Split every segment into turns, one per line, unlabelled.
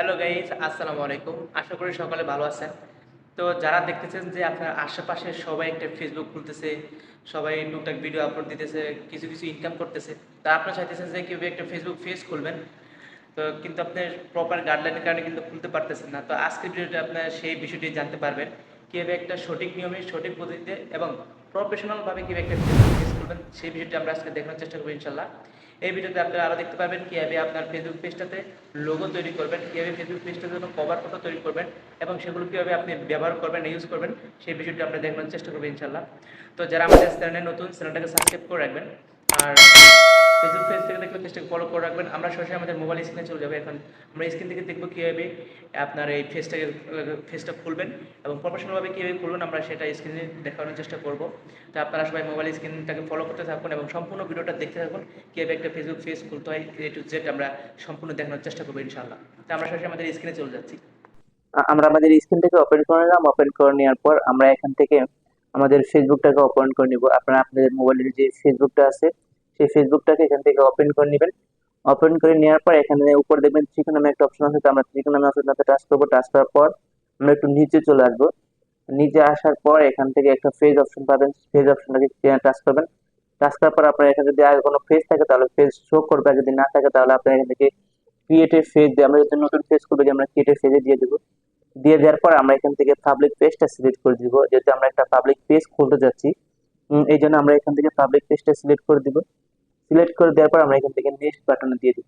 Hello guys আসসালামু আলাইকুম আশা করি সকালে ভালো আছেন। তো যারা দেখতেছেন যে আপনার আশেপাশে সবাই একটা ফেসবুক খুলতেছে, সবাই টুকটাক ভিডিও আপলোড দিতেছে, কিছু কিছু ইনকাম করতেছে তা আপনারা চাইতেছেন যে কীভাবে একটা ফেসবুক পেজ খুলবেন। তো কিন্তু আপনি প্রপার গাইডলাইনের কারণে কিন্তু খুলতে পারতেছেন না। তো আজকের ভিডিওটা আপনার সেই বিষয়টি জানতে পারবেন। কীভাবে একটা সঠিক নিয়মে, সঠিক পদ্ধতিতে এবং প্রফেশনালভাবে কীভাবে একটা পেজ খুলবেন সেই বিষয়টি আমরা আজকে দেখানোর চেষ্টা করব ইনশাল্লাহ। এই ভিডিওতে আপনারা আরও দেখতে পাবেন কীভাবে আপনার ফেসবুক পেজটাতে লোগো তৈরি করবেন, কীভাবে ফেসবুক পেজটার জন্য কভার ফটো তৈরি করবেন এবং সেগুলো কীভাবে আপনি ব্যবহার করবেন ইউজ করবেন, সেই বিষয়টি আমরা দেখানোর চেষ্টা করব ইনশাল্লাহ। তো যারা আমাদের চ্যানেলে নতুন চ্যানেলটাকে সাবস্ক্রাইব করে রাখবেন আর ফেসবুক পেজ থেকে দেখলে পেজটাকে ফলো করে রাখবেন। আমরা সরাসরি আমাদের মোবাইল স্ক্রিনে চলে যাব। এখন আমরা স্ক্রিন থেকে দেখব কীভাবে আপনার এই ফেসটাকে ফেসটা খুলবেন এবং প্রফেশনালভাবে কীভাবে খুলবেন আমরা সেটা স্ক্রিনে দেখানোর চেষ্টা করব। তো আপনারা সবাই মোবাইল স্ক্রিনটাকে ফলো করতে থাকুন এবং সম্পূর্ণ ভিডিওটা দেখতে থাকুন, কীভাবে একটা ফেসবুক পেজ খুলতে হয় এ টু জেড আমরা সম্পূর্ণ দেখানোর চেষ্টা করব ইনশাআল্লাহ। তো আমরা সরাসরি আমাদের স্ক্রিনে চলে যাচ্ছি।
আমরা আমাদের স্ক্রিন থেকে ওপেন করে নিলাম। ওপেন করে নেওয়ার পর আমরা এখান থেকে আমাদের ফেসবুকটাকে ওপেন করে নিব। আপনারা আপনাদের মোবাইলের যে ফেসবুকটা আছে সেই ফেসবুকটাকে এখান থেকে ওপেন করে নেবেন। ওপেন করে নেওয়ার পর এখানে উপর দেখবেন ত্রিকোণ নামে একটা অপশন আছে, তো আমরা ত্রিকোণ নামে অপশনটাতে টাচ করব। টাচ করার পর আমরা একটু নিচে চলে আসব। নিচে আসার পর এখান থেকে একটা ফেজ অপশন পাবেন। ফেজ অপশনটাকে টাচ করবেন। টাচ করার পর আপনার এখানে যদি আগে কোনো ফেজ থাকে, তাহলে ফেজ শো করবে। যদি না থাকে, তাহলে আপনার এখান থেকে ক্রিয়েটিভ ফেজ দিয়ে আমরা যদি নতুন ফেজ করব যে আমরা ক্রিয়েটিভ ফেজে দিয়ে দেবো। দিয়ে দেওয়ার পর আমরা এখান থেকে পাবলিক পেজটা সিলেক্ট করে দিব। যেহেতু আমরা একটা পাবলিক পেজ খুলতে যাচ্ছি এই জন্য আমরা এখান থেকে পাবলিক পেজটা সিলেক্ট করে দিব। সিলেক্ট করে দেওয়ার পর আমরা এখান থেকে নেক্সট বাটনে দিয়ে দিব।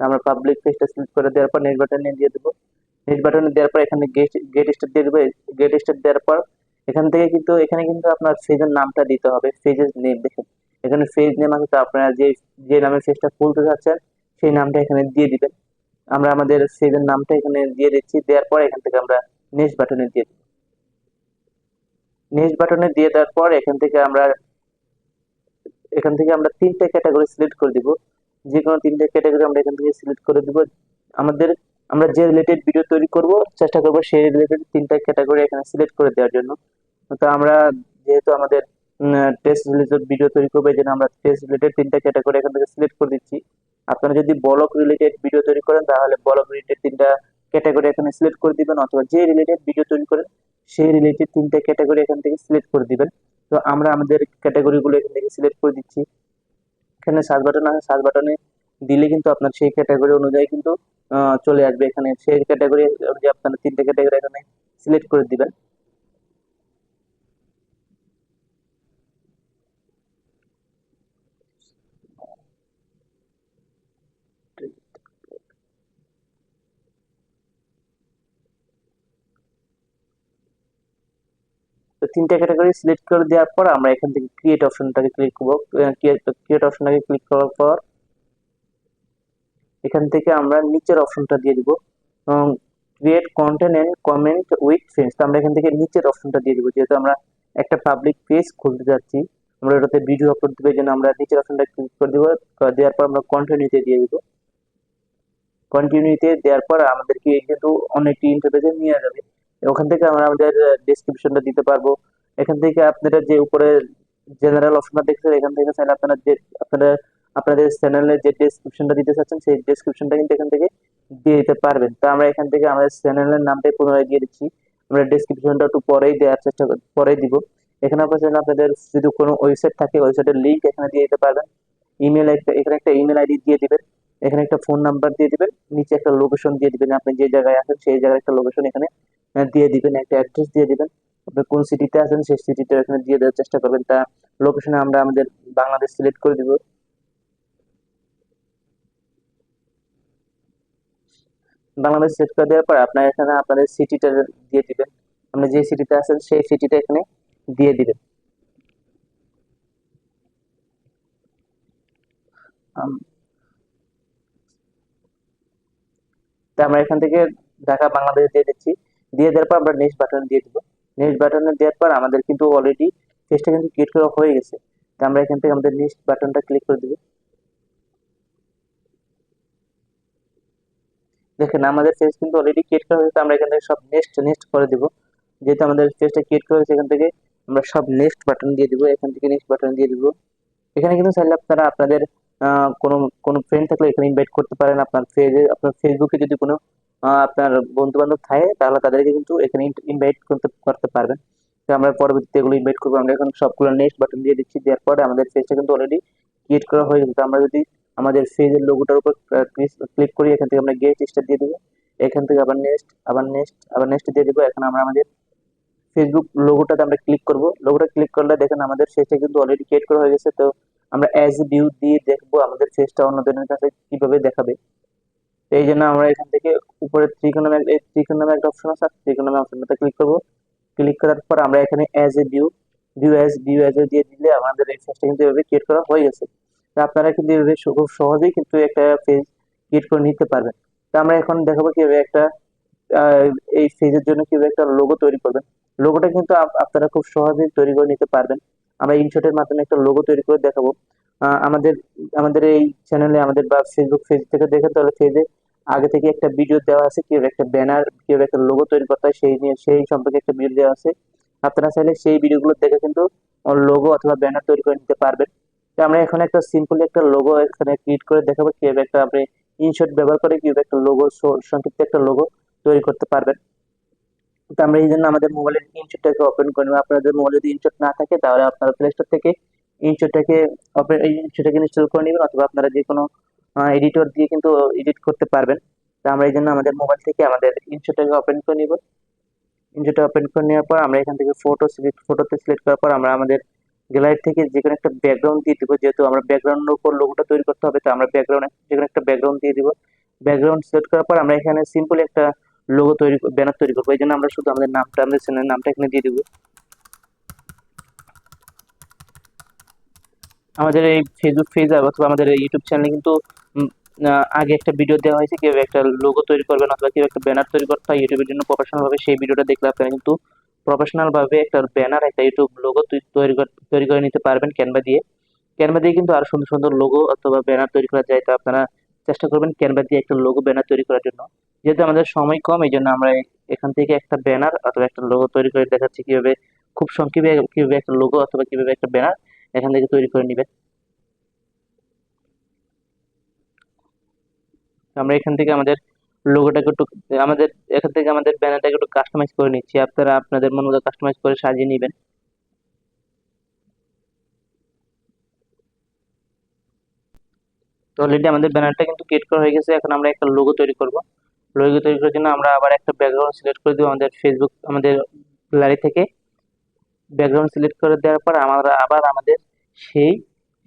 আমরা পাবলিক পেজটা সিলেক্ট করে দেওয়ার পর নেক্সট বাটনে দিয়ে দেবো। নেক্সট বাটনে দেওয়ার পর এখানে গেট গেট স্টার দিয়ে দেবো। গেট স্টার দেওয়ার পর এখান থেকে কিন্তু, এখানে কিন্তু আপনার পেজের নামটা দিতে হবে পেজের নেম দেখেন। এখানে পেজ নেম আছে তো আপনারা যে যে নামে পেজটা খুলতে যাচ্ছেন সেই নামটা এখানে দিয়ে দিবেন। আমরা আমাদের পেজের নামটা এখানে দিয়ে দিচ্ছি, দেওয়ার পর এখান থেকে আমরা নেক্সট বাটনে দিয়ে দেব। নেক্সট বাটনে দিয়ে দেওয়ার পর এখান থেকে আমরা এখান থেকে আমরা তিনটে ক্যাটাগরি সিলেক্ট করে দিব। যে কোনো তিনটে ক্যাটাগরি আমরা এখান থেকে সিলেক্ট করে দিব। আমাদের, আমরা যে রিলেটেড ভিডিও তৈরি করব, চেষ্টা করব সেই রিলেটেড তিনটা ক্যাটাগরি এখানে সিলেক্ট করে দেওয়ার জন্য। তো আমরা যেহেতু আমাদের টেস্ট রিলেটেড ভিডিও তৈরি করব, এই জন্য আমরা টেস্ট রিলেটেড তিনটা ক্যাটাগরি এখান থেকে সিলেক্ট করে দিচ্ছি। আপনারা যদি ব্লগ রিলেটেড ভিডিও তৈরি করেন, তাহলে ব্লগ রিলেটেড তিনটা ক্যাটাগরি এখানে সিলেক্ট করে দিবেন, অথবা যে রিলেটেড ভিডিও তৈরি করেন, সেই রিলেটেড তিনটা ক্যাটাগরি এখান থেকে সিলেক্ট করে দিবেন। তো আমরা আমাদের ক্যাটাগরিগুলো এখান থেকে সিলেক্ট করে দিচ্ছি। এখানে সার্চ বাটন আছে সার্চ বাটনে দিলে কিন্তু আপনার সেই ক্যাটাগরি অনুযায়ী কিন্তু চলে আসবে। এখানে সেই ক্যাটাগরি অনুযায়ী আপনার তিনটে ক্যাটাগরি এখানে সিলেক্ট করে দিবেন। তিনটা ক্যাটাগরি সিলেক্ট করে দেওয়ার পর আমরা এখান থেকে ক্রিয়েট অপশনটাকে ক্লিক করব। ক্রিয়েট অপশনটাকে ক্লিক করার পর এখান থেকে আমরা নিচের অপশনটা দিয়ে দিব। Create content and comment with friends তো আমরা এখান থেকে নিচের অপশনটা দিয়ে দিব। যেহেতু আমরা একটা পাবলিক পেজ খুলতে যাচ্ছি, আমরা ওটাতে ভিডিও আপলোড দেবো, এই জন্য আমরা নিচের অপশনটা ক্লিক করে দিব। দেওয়ার পর আমরা কন্টিনিউতে দিয়ে দিব। কন্টিনিউতে দেওয়ার পর আমাদেরকে কিন্তু অনেকটি ইন্টারফেসে নিয়ে যাবে। ওখান থেকে আমরা আমাদের ডেসক্রিপশনটা দিতে পারব। এখান থেকে আপনারা যে উপরে জেনারেল অপশনটা দেখছেন, এখান থেকে চাইলে আপনারা যে, আপনারা, আপনাদের চ্যানেলের যে ডেসক্রিপশনটা দিতে চাচ্ছেন, সেই ডেসক্রিপশনটা কিন্তু এখান থেকে দিয়ে দিতে পারবেন। তো আমরা এখান থেকে আমাদের চ্যানেলের নামটাই পুনরায় দিয়ে দিচ্ছি। আমরা ডেসক্রিপশনটা একটু পরেই দেওয়ার চেষ্টা পরেই দিব। এখানে আপনার চাইলে আপনাদের যদি কোনো ওয়েবসাইট থাকে ওয়েবসাইটের লিঙ্ক এখানে দিয়ে দিতে পারবেন। ইমেল একটা, এখানে একটা ইমেল আইডি দিয়ে দিবেন। এখানে একটা ফোন নাম্বার দিয়ে দিবেন। নিচে একটা লোকেশন দিয়ে দিবেন। আপনি যে জায়গায় আছেন, সেই জায়গায় একটা লোকেশন এখানে দিয়ে দিবেন। একটা অ্যাড্রেস দিয়ে দিবেন। আপনি কোন সিটিতে আছেন, সেই সিটিটা এখানে দিয়ে দেওয়ার চেষ্টা করবেন। তা লোকেশনে আমরা আমাদের বাংলাদেশ সিলেক্ট করে দিব। বাংলাদেশ সিলেক্ট করে দেওয়ার পর আপনার এখানে আপনাদের সিটিটা দিয়ে দিবেন। আপনি যে সিটিতে আছেন, সেই সিটিটা এখানে দিয়ে দিবেন। আমরা এখান থেকে ঢাকা, বাংলাদেশ দিয়ে দিচ্ছি। দিয়ে দেওয়ার পর আমরা নেক্সট বাটন দিয়ে দিব। নেক্সট বাটনে দেওয়ার পর আমাদের কিন্তু অলরেডি পেজটা কিন্তু ক্রিয়েট করা হয়ে গেছে। তো আমরা এখান থেকে আমাদের নেক্সট বাটনটা ক্লিক করে দিব। দেখেন, আমাদের পেজ কিন্তু অলরেডি ক্রিয়েট করা হয়েছে, আমরা এখান থেকে সব নেক্সট নেক্সট করে দিব। যেহেতু আমাদের পেজটা ক্রিয়েট করা হয়েছে, এখান থেকে আমরা সব নেক্সট বাটন দিয়ে দিব, এখান থেকে নেক্সট বাটন দিয়ে দিব। এখানে কিন্তু চাইলে আপনারা আপনাদের কোনো কোনো ফ্রেন্ড থাকলে এখানে ইনভাইট করতে পারেন। আপনার পেজে আপনার ফেসবুকে যদি কোনো আপনার বন্ধু বান্ধব থাকে, তাহলে তাদেরকে কিন্তু এখানে ইনভাইট করতে করতে পারবেন। তো আমরা পরবর্তীতে এগুলো ইনভাইট করব। আমরা এখন সবগুলো নেক্সট বাটন দিয়ে দিচ্ছি, দেওয়ার পরে আমাদের ফেসটা কিন্তু অলরেডি ক্রিয়েট করা হয়ে গেছে। আমরা যদি আমাদের ফেজের লোগোটার উপর ক্লিক করি, এখান থেকে আমরা গেট স্টার দিয়ে দেবো। এখান থেকে আবার নেক্সট আবার নেক্সট আবার নেক্সট দিয়ে দেবো। এখন আমরা আমাদের ফেসবুক লোগোটাতে আমরা ক্লিক করব। লোগোটা ক্লিক করলে দেখেন আমাদের ফেসটা কিন্তু অলরেডি ক্রিয়েট করা হয়ে গেছে। তো আমরা অ্যাজ ভিউ দিয়ে দেখব আমাদের ফেসটা অন্যদের কাছে কীভাবে দেখাবে। এই জন্য আমরা এখান থেকে উপরে ত্রিকোণ নামে এই ত্রিকোণ নামে একটা অপশন আছে ত্রিকোণ নামে অপশনটাতে ক্লিক করব। ক্লিক করার পর আমরা এখানে as a view view as view as a দিয়ে দিলে আমাদের এই ফেসটা কিন্তু এভাবে ক্রিয়েট করা হয়ে গেছে। তো আপনারা কিন্তু এভাবে খুব সহজেই কিন্তু একটা পেজ ক্রিয়েট করে নিতে পারবেন। তো আমরা এখন দেখাবো কীভাবে একটা এই পেজের জন্য কীভাবে একটা লোগো তৈরি করবেন। লোগোটা কিন্তু আপ- আপনারা খুব সহজেই তৈরি করে নিতে পারবেন। আমরা ইনশটের মাধ্যমে একটা লোগো তৈরি করে দেখাবো। আমাদের আমাদের এই চ্যানেলে আমাদের বা ফেসবুক পেজ থেকে দেখে তাহলে পেজে আগে থেকে একটা ভিডিও দেওয়া আছে কীভাবে একটা ব্যানার কীভাবে একটা লোগো তৈরি করতে হয়, সেই নিয়ে, সেই সম্পর্কে একটা ভিডিও দেওয়া আছে। আপনারা চাইলে সেই ভিডিওগুলো দেখে কিন্তু লোগো অথবা ব্যানার তৈরি করে নিতে পারবেন। তো আমরা এখন একটা সিম্পল একটা লোগো এখানে ক্রিয়েট করে দেখাবো, কীভাবে একটা আপনি ইনশট ব্যবহার করে কীভাবে একটা লোগো সংক্ষিপ্ত একটা লোগো তৈরি করতে পারবেন। তো আমরা এই জন্য আমাদের মোবাইলের ইনশটটাকে ওপেন করে নেব। আপনাদের মোবাইলে যদি ইনশট না থাকে, তাহলে আপনারা প্লে স্টোর থেকে এই ইনশটটাকে ইনস্টল করে নেবেন অথবা আপনারা যে কোনো এডিটর দিয়ে কিন্তু এডিট করতে পারবেন। তো আমরা এই জন্য আমাদের মোবাইল থেকে আমাদের ইনশটটাকে ওপেন করে নেব। ইনশটটা ওপেন করে নেওয়ার পর আমরা এখান থেকে ফটো সিলেক্ট ফটোতে সিলেক্ট করার পর আমরা আমাদের গ্যালারি থেকে যে কোনো একটা ব্যাকগ্রাউন্ড দিয়ে দিব। যেহেতু আমরা ব্যাকগ্রাউন্ডের উপর লোগোটা তৈরি করতে হবে, তো আমরা ব্যাকগ্রাউন্ড যে কোনো একটা ব্যাকগ্রাউন্ড দিয়ে দিব। ব্যাকগ্রাউন্ড সিলেক্ট করার পর আমরা এখানে সিম্পল একটা লোগো তৈরি ব্যানার তৈরি করব। এই জন্য আমরা শুধু আমাদের নামটা, আমাদের চ্যানেলের নামটা এখানে দিয়ে দিব। আমাদের এই ফেসবুক পেজ অথবা আমাদের ইউটিউব চ্যানেলে কিন্তু আগে একটা ভিডিও দেওয়া হয়েছে কীভাবে একটা লোগো তৈরি করবেন অথবা কীভাবে একটা ব্যানার তৈরি করতে হয় ইউটিউবের জন্য প্রফেশনাল ভাবে, সেই ভিডিওটা দেখলে আপনারা কিন্তু প্রফেশনাল ভাবে একটা ব্যানার একটা ইউটিউব লোগো তৈরি তৈরি করে নিতে পারবেন ক্যানভা দিয়ে। ক্যানভা দিয়ে কিন্তু আরও সুন্দর সুন্দর লোগো অথবা ব্যানার তৈরি করা যায়, তো আপনারা চেষ্টা করবেন ক্যানভা দিয়ে একটা লোগো ব্যানার তৈরি করার জন্য। যেহেতু আমাদের সময় কম, এই জন্য আমরা এখান থেকে একটা ব্যানার অথবা একটা লোগো তৈরি করে দেখাচ্ছি, কীভাবে খুব সংক্ষেপে, কীভাবে একটা লোগো অথবা কীভাবে একটা ব্যানার এখান থেকে তৈরি করে নেবেন আমরা এখান থেকে আমাদের লোগোটাকে একটু, আমাদের, এখান থেকে আমাদের ব্যানারটাকে একটু কাস্টমাইজ করে নিচ্ছি। আপনারা আপনাদের মন মতো কাস্টমাইজ করে সাজিয়ে নেবেন। তো অলরেডি আমাদের ব্যানারটা কিন্তু ক্রিয়েট করা হয়ে গেছে। এখন আমরা একটা লোগো তৈরি করব। লোগো তৈরি করার জন্য আমরা আবার একটা ব্যাকগ্রাউন্ড সিলেক্ট করে দেবো আমাদের ফেসবুক আমাদের গ্যালারি থেকে। ব্যাকগ্রাউন্ড সিলেক্ট করে দেওয়ার পর আমরা আবার আমাদের সেই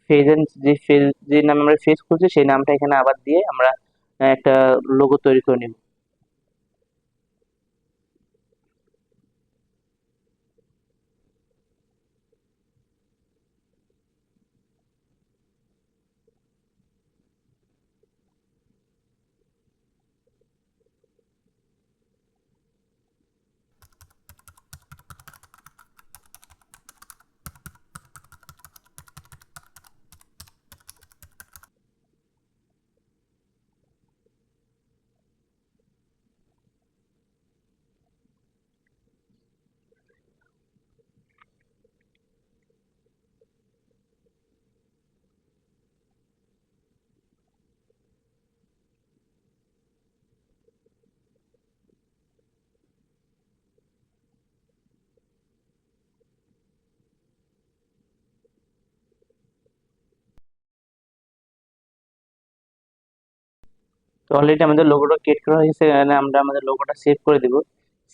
ফেজেন যে ফেজ যে নাম আমরা ফেজ খুলছি সেই নামটা এখানে আবার দিয়ে আমরা একটা লোগো তৈরি করে নিব। তো অলরেডি আমাদের লোগোটা ক্রিয়েট করা হয়েছে, এখানে আমরা আমাদের লোগোটা সেভ করে দিব।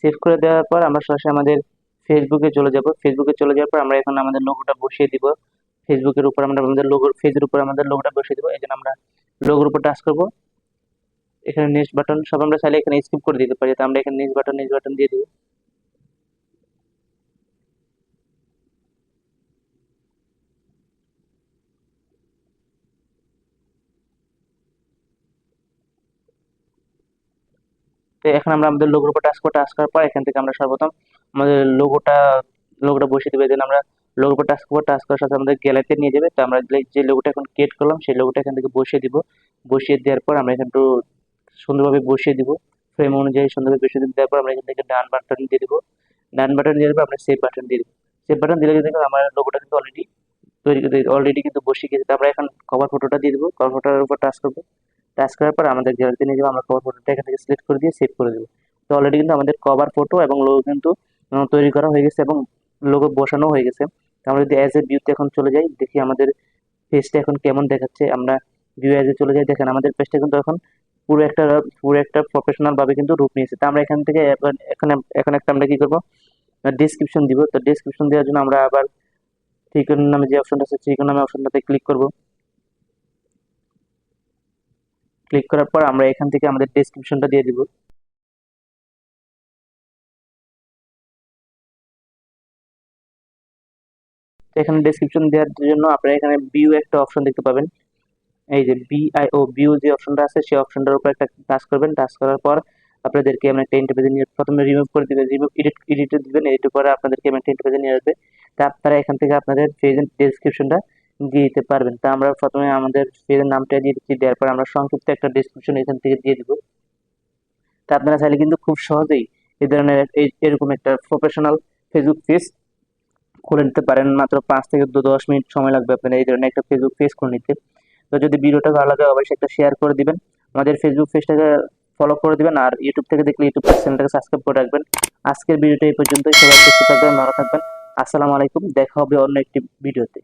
সেভ করে দেওয়ার পর আমরা সরাসরি আমাদের ফেসবুকে চলে যাব। ফেসবুকে চলে যাওয়ার পর আমরা এখন আমাদের লোগোটা বসিয়ে দিব। ফেসবুকের উপর আমরা আমাদের লোগোর ফেজের উপর আমাদের লোগোটা বসিয়ে দিব। এখানে আমরা লোগোর উপর টাচ করব। এখানে নেক্সট বাটন সব আমরা চাইলে এখানে স্কিপ করে দিতে পারি। তো আমরা এখানে নেক্সট বাটন নেক্সট বাটন দিয়ে দিব। তো এখন আমরা আমাদের লোগোর উপর টাচ করে টাচ করার পর এখান থেকে আমরা সর্বপ্রথম আমাদের লোগোটা লোগোটা বসিয়ে দেবে। জন্য আমরা লোগোর উপর টাচ করব টাচ করার সাথে আমাদের গ্যালারিতে নিয়ে যাবে। তো আমরা যে- লোগোটা এখন ক্রিয়েট করলাম, সেই লোগোটা এখান থেকে বসিয়ে দিব। বসিয়ে দেওয়ার পর আমরা এখান সুন্দরভাবে বসিয়ে দিব। ফ্রেম অনুযায়ী সুন্দরভাবে বসিয়ে দেওয়ার পর আমরা এখান থেকে ডান বাটন দিয়ে দিব। ডান বাটন দিয়ে দেবো, আমরা সেভ বাটন দিয়ে দিব। সেভ বাটন দিলে কিন্তু আমার লোগোটা কিন্তু অলরেডি তৈরি অলরেডি কিন্তু বসিয়ে গেছে। আমরা এখন কভার ফটোটা দিয়ে দিব। কভার ফটোর উপর টাচ করব। টাচ করার পর আমাদের গ্যালারিতে নিয়ে যাব, আমরা কভার ফটোটা এখান থেকে সিলেক্ট করে দিয়ে সেভ করে দেবো। তো অলরেডি কিন্তু আমাদের কভার ফটো এবং লোগো কিন্তু তৈরি করা হয়ে গেছে এবং লোগো বসানো হয়ে গেছে। তো আমরা যদি অ্যাজ এ ভিউতে এখন চলে যাই, দেখি আমাদের পেজটা এখন কেমন দেখাচ্ছে। আমরা ভিউ অ্যাজে চলে যাই, দেখেন আমাদের পেজটা কিন্তু এখন পুরো একটা পুরো একটা প্রফেশনালভাবে কিন্তু রূপ নিয়েছে। তো আমরা এখান থেকে এখানে, এখন একটা আমরা কি করব? ডিসক্রিপশন দিব। তো ডিসক্রিপশন দেওয়ার জন্য আমরা আবার ঠিকানা নামে যে অপশনটা আছে ঠিকানা নামে অপশনটাতে ক্লিক করব। ক্লিক করার পর আমরা এখান থেকে আমাদের ডেসক্রিপশনটা দিয়ে দিব। এখানে ডেসক্রিপশন দেওয়ার জন্য আপনারা এখানে ভিউ একটা অপশন দেখতে পাবেন। এই যে বিআইও ভিউ যে অপশনটা আছে, সেই অপশনটার উপর একটা টাচ করবেন। টাচ করার পর আপনাদেরকে এমন একটা ইন্টারভিউ নিয়ে প্রথমে রিমুভ করে দিবেন রিমুভ এডিট এডিটে দিবেন এডিট করে আপনাদেরকে এমন একটা ইন্টারভিউ নিয়ে আসবে। তা এখান থেকে আপনাদের পেজের ডেসক্রিপশনটা দিয়ে দিতে পারবেন। তা আমরা প্রথমে আমাদের পেজের নামটা দিয়ে দিচ্ছি, দেওয়ার পর আমরা সংক্ষিপ্ত একটা ডেসক্রিপশন এখান থেকে দিয়ে দিব। তা আপনারা চাইলে কিন্তু খুব সহজেই এই ধরনের এরকম একটা প্রফেশনাল ফেসবুক পেজ খুলে নিতে পারেন। মাত্র পাঁচ থেকে দশ মিনিট সময় লাগবে আপনার এই ধরনের একটা ফেসবুক পেজ খুলে নিতে। তো যদি ভিডিওটা ভালো লাগে অবশ্যই একটা শেয়ার করে দিবেন। আমাদের ফেসবুক পেজটাকে ফলো করে দিবেন আর ইউটিউব থেকে দেখলে ইউটিউব চ্যানেলটাকে সাবস্ক্রাইব করে রাখবেন। আজকের ভিডিওটা এই পর্যন্তই। সবাই সুস্থ থাকবেন, ভালো থাকবেন। আসসালামু আলাইকুম। দেখা হবে অন্য একটি ভিডিওতে।